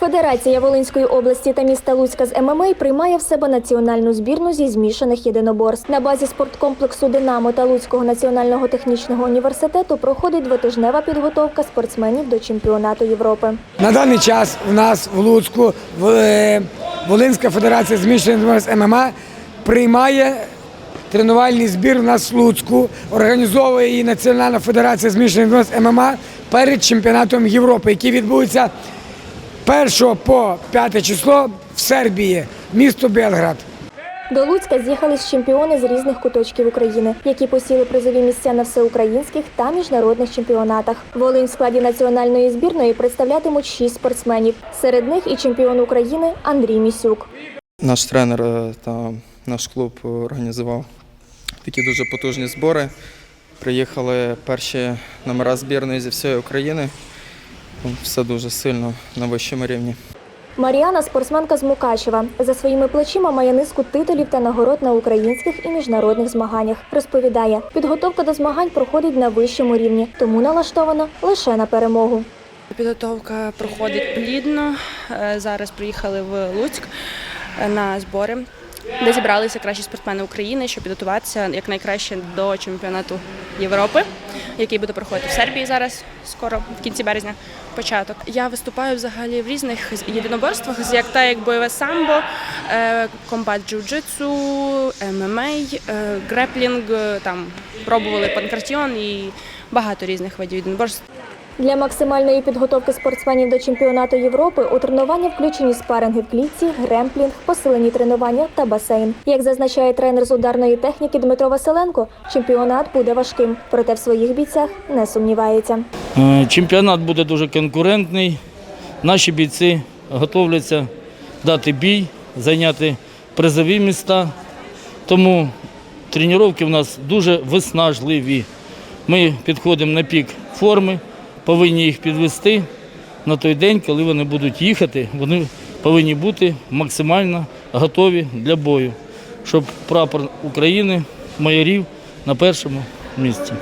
Федерація Волинської області та міста Луцька з ММА приймає в себе національну збірну зі змішаних єдиноборств. На базі спорткомплексу Динамо та Луцького національного технічного університету проходить двотижнева підготовка спортсменів до чемпіонату Європи. На даний час у нас в Луцьку в- е, Волинська федерація змішаних з ММА приймає тренувальний збір у нас в Луцьку, організовує її Національна федерація змішаних з ММА перед чемпіонатом Європи, який відбудеться 1 по 5 число в Сербії, місто Белград. До Луцька з'їхались чемпіони з різних куточків України, які посіли призові місця на всеукраїнських та міжнародних чемпіонатах. Волинь в складі національної збірної представлятимуть шість спортсменів. Серед них і чемпіон України Андрій Місюк. Наш тренер е, та наш клуб організував такі дуже потужні збори. Приїхали перші номера збірної зі всієї України. Все дуже сильно на вищому рівні. Маріана спортсменка з Мукачева. За своїми плечима має низку титулів та нагород на українських і міжнародних змаганнях. Розповідає, підготовка до змагань проходить на вищому рівні, тому налаштована лише на перемогу. Підготовка проходить плідно. Е, Зараз приїхали в Луцьк е, на збори, де зібралися кращі спортсмени України, щоб підготуватися якнайкраще до чемпіонату Європи, який буде проходити в Сербії зараз, скоро в кінці березня. Початок. Я виступаю взагалі в різних єдиноборствах, як та як бойове самбо, е, комбат джиу-джитсу, ММА, е, греплінг, е, там пробували панкратіон і багато різних видів єдиноборств. Для максимальної підготовки спортсменів до чемпіонату Європи у тренування включені спаринги в клітці, гремплінг, посилені тренування та басейн. Як зазначає тренер з ударної техніки Дмитро Василенко, чемпіонат буде важким, проте в своїх бійцях не сумнівається. Е, Чемпіонат буде дуже конкурентний. Наші бійці готовляться дати бій, зайняти призові міста. Тому тренування в нас дуже виснажливі. Ми підходимо на пік форми, повинні їх підвести на той день, коли вони будуть їхати. Вони повинні бути максимально готові для бою, щоб прапор України майорів на першому місці.